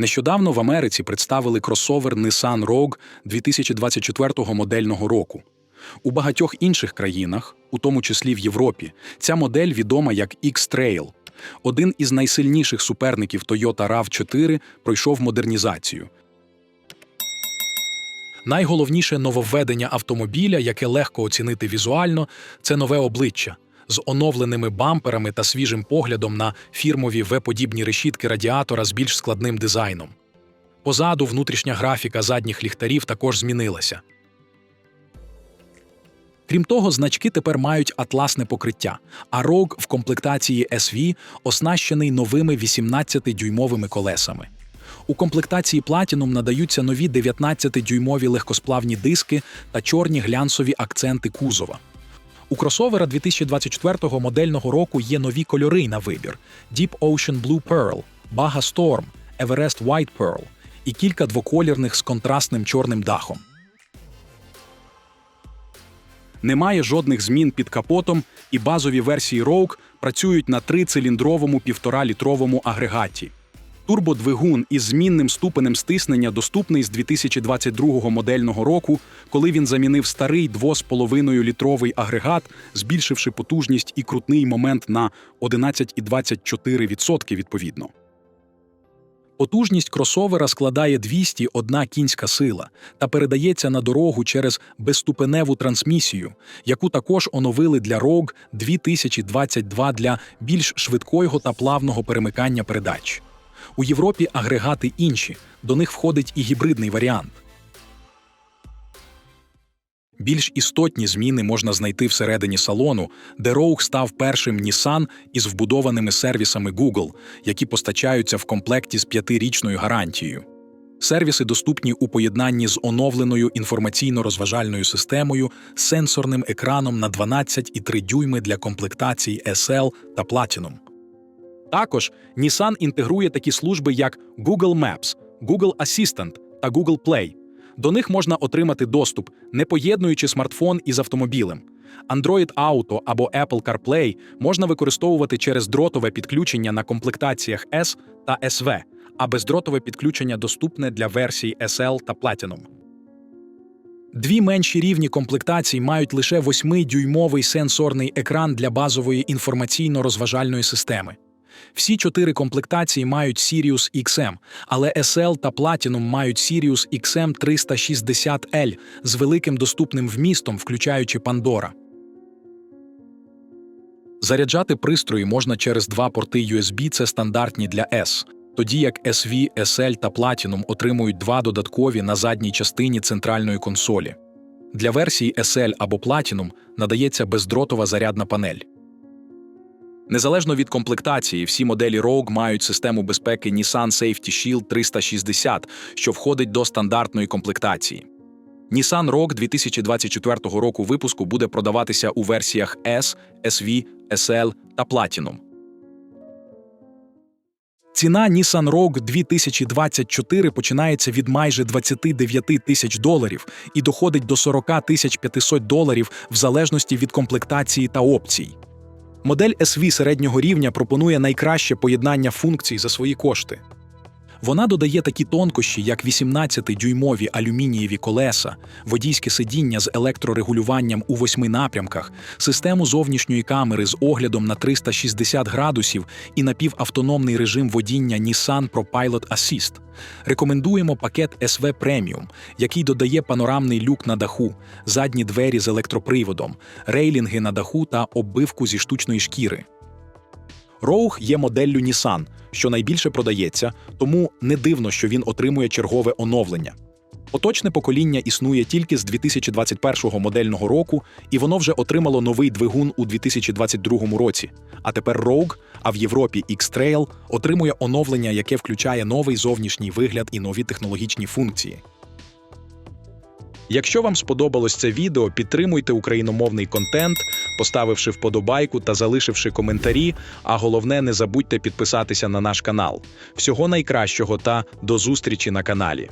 Нещодавно в Америці представили кросовер Nissan Rogue 2024 модельного року. У багатьох інших країнах, у тому числі в Європі, ця модель відома як X-Trail. Один із найсильніших суперників Toyota RAV4 пройшов модернізацію. Найголовніше нововведення автомобіля, яке легко оцінити візуально, це нове обличчя з оновленими бамперами та свіжим поглядом на фірмові V-подібні решітки радіатора з більш складним дизайном. Позаду внутрішня графіка задніх ліхтарів також змінилася. Крім того, значки тепер мають атласне покриття, а Rogue в комплектації SV оснащений новими 18-дюймовими колесами. У комплектації Platinum надаються нові 19-дюймові легкосплавні диски та чорні глянцеві акценти кузова. У кросовера 2024 модельного року є нові кольори на вибір: Deep Ocean Blue Pearl, Baja Storm, Everest White Pearl і кілька двоколірних з контрастним чорним дахом. Немає жодних змін під капотом, і базові версії Rogue працюють на трициліндровому півторалітровому агрегаті. Турбодвигун із змінним ступенем стиснення доступний з 2022 модельного року, коли він замінив старий 2,5 літровий агрегат, збільшивши потужність і крутний момент на 11,24% відповідно. Потужність кросовера складає 201 кінська сила та передається на дорогу через безступеневу трансмісію, яку також оновили для Rogue 2022 для більш швидкого та плавного перемикання передач. У Європі агрегати інші, до них входить і гібридний варіант. Більш істотні зміни можна знайти всередині салону, де Rogue став першим Nissan із вбудованими сервісами Google, які постачаються в комплекті з п'ятирічною гарантією. Сервіси доступні у поєднанні з оновленою інформаційно-розважальною системою сенсорним екраном на 12,3 дюйми для комплектацій SL та Platinum. Також Nissan інтегрує такі служби, як Google Maps, Google Assistant та Google Play. До них можна отримати доступ, не поєднуючи смартфон із автомобілем. Android Auto або Apple CarPlay можна використовувати через дротове підключення на комплектаціях S та SV, а бездротове підключення доступне для версій SL та Platinum. Дві менші рівні комплектацій мають лише 8-дюймовий сенсорний екран для базової інформаційно-розважальної системи. Всі чотири комплектації мають Sirius XM, але SL та Platinum мають Sirius XM 360L з великим доступним вмістом, включаючи Pandora. Заряджати пристрої можна через два порти USB, це стандартні для S, тоді як SV, SL та Platinum отримують два додаткові на задній частині центральної консолі. Для версії SL або Platinum надається бездротова зарядна панель. Незалежно від комплектації, всі моделі Rogue мають систему безпеки Nissan Safety Shield 360, що входить до стандартної комплектації. Nissan Rogue 2024 року випуску буде продаватися у версіях S, SV, SL та Platinum. Ціна Nissan Rogue 2024 починається від майже 29 тисяч доларів і доходить до 40 тисяч 500 доларів в залежності від комплектації та опцій. Модель SV середнього рівня пропонує найкраще поєднання функцій за свої кошти. Вона додає такі тонкощі, як 18-дюймові алюмінієві колеса, водійське сидіння з електрорегулюванням у восьми напрямках, систему зовнішньої камери з оглядом на 360 градусів і напівавтономний режим водіння Nissan ProPilot Assist. Рекомендуємо пакет SV Premium, який додає панорамний люк на даху, задні двері з електроприводом, рейлінги на даху та оббивку зі штучної шкіри. Rogue є моделлю Nissan, що найбільше продається, тому не дивно, що він отримує чергове оновлення. Поточне покоління існує тільки з 2021 модельного року, і воно вже отримало новий двигун у 2022 році. А тепер Rogue, а в Європі X-Trail, отримує оновлення, яке включає новий зовнішній вигляд і нові технологічні функції. Якщо вам сподобалось це відео, підтримуйте україномовний контент, поставивши вподобайку та залишивши коментарі. А головне, не забудьте підписатися на наш канал. Всього найкращого та до зустрічі на каналі.